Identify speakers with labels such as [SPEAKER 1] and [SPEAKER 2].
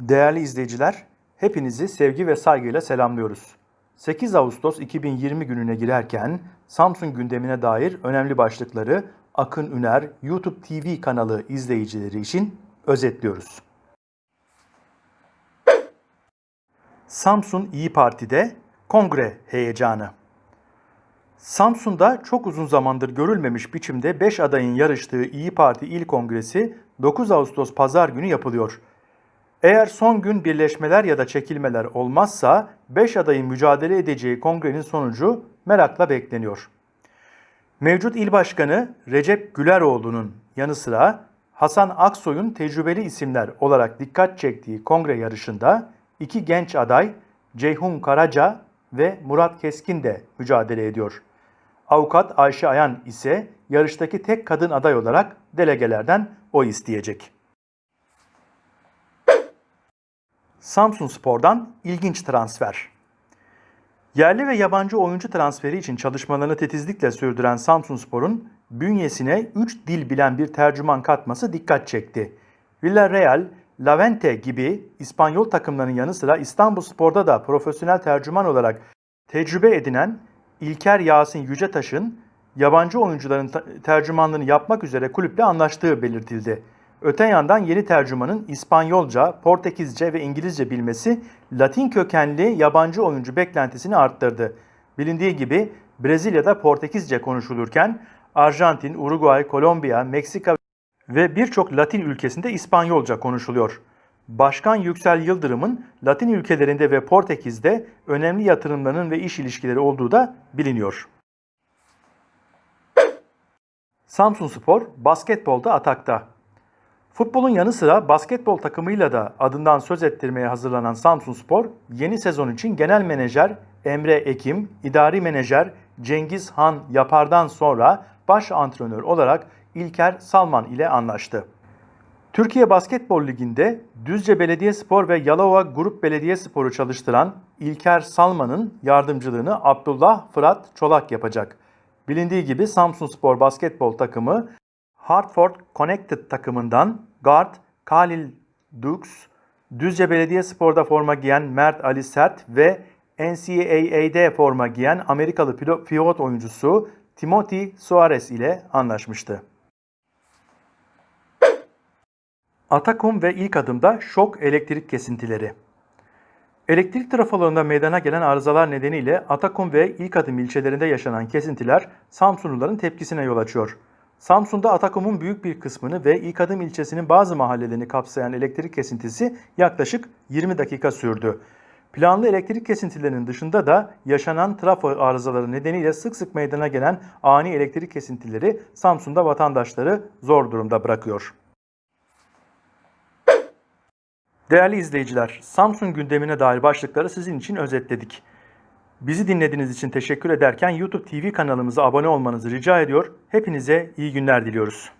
[SPEAKER 1] Değerli izleyiciler, hepinizi sevgi ve saygıyla selamlıyoruz. 8 Ağustos 2020 gününe girerken Samsun gündemine dair önemli başlıkları Akın Üner YouTube TV kanalı izleyicileri için özetliyoruz. Samsun İyi Parti'de kongre heyecanı. Samsun'da çok uzun zamandır görülmemiş biçimde 5 adayın yarıştığı İyi Parti İl Kongresi 9 Ağustos Pazar günü yapılıyor. Eğer son gün birleşmeler ya da çekilmeler olmazsa 5 adayın mücadele edeceği kongrenin sonucu merakla bekleniyor. Mevcut il başkanı Recep Güleroğlu'nun yanı sıra Hasan Aksoy'un tecrübeli isimler olarak dikkat çektiği kongre yarışında iki genç aday Ceyhun Karaca ve Murat Keskin de mücadele ediyor. Avukat Ayşe Ayan ise yarıştaki tek kadın aday olarak delegelerden oy isteyecek. Samsun Spor'dan ilginç transfer. Yerli ve yabancı oyuncu transferi için çalışmalarını titizlikle sürdüren Samsun Spor'un bünyesine 3 dil bilen bir tercüman katması dikkat çekti. Villarreal, Levante gibi İspanyol takımlarının yanı sıra İstanbul Spor'da da profesyonel tercüman olarak tecrübe edinen İlker Yasin Yücetaş'ın yabancı oyuncuların tercümanlığını yapmak üzere kulüple anlaştığı belirtildi. Öte yandan yeni tercümanın İspanyolca, Portekizce ve İngilizce bilmesi Latin kökenli yabancı oyuncu beklentisini arttırdı. Bilindiği gibi Brezilya'da Portekizce konuşulurken Arjantin, Uruguay, Kolombiya, Meksika ve birçok Latin ülkesinde İspanyolca konuşuluyor. Başkan Yüksel Yıldırım'ın Latin ülkelerinde ve Portekiz'de önemli yatırımlarının ve iş ilişkileri olduğu da biliniyor. Samsun Spor basketbolda atakta. Futbolun yanı sıra basketbol takımıyla da adından söz ettirmeye hazırlanan Samsun Spor, yeni sezon için genel menajer Emre Ekim, idari menajer Cengiz Han Yapar'dan sonra baş antrenör olarak İlker Salman ile anlaştı. Türkiye Basketbol Ligi'nde Düzce Belediyespor ve Yalova Grup Belediyespor'u çalıştıran İlker Salman'ın yardımcılığını Abdullah Fırat Çolak yapacak. Bilindiği gibi Samsun Spor basketbol takımı Hartford Connected takımından guard Kalil Dux, Düzce Belediyespor'da forma giyen Mert Ali Sert ve NCAA'de forma giyen Amerikalı pivot oyuncusu Timothy Suarez ile anlaşmıştı. Atakum ve ilk adımda şok elektrik kesintileri. Elektrik trafolarında meydana gelen arızalar nedeniyle Atakum ve ilk adım ilçelerinde yaşanan kesintiler Samsunluların tepkisine yol açıyor. Samsun'da Atakum'un büyük bir kısmını ve İlk ilçesinin bazı mahallelerini kapsayan elektrik kesintisi yaklaşık 20 dakika sürdü. Planlı elektrik kesintilerinin dışında da yaşanan trafo arızaları nedeniyle sık sık meydana gelen ani elektrik kesintileri Samsun'da vatandaşları zor durumda bırakıyor. Değerli izleyiciler, Samsun gündemine dair başlıkları sizin için özetledik. Bizi dinlediğiniz için teşekkür ederken YouTube TV kanalımıza abone olmanızı rica ediyor. Hepinize iyi günler diliyoruz.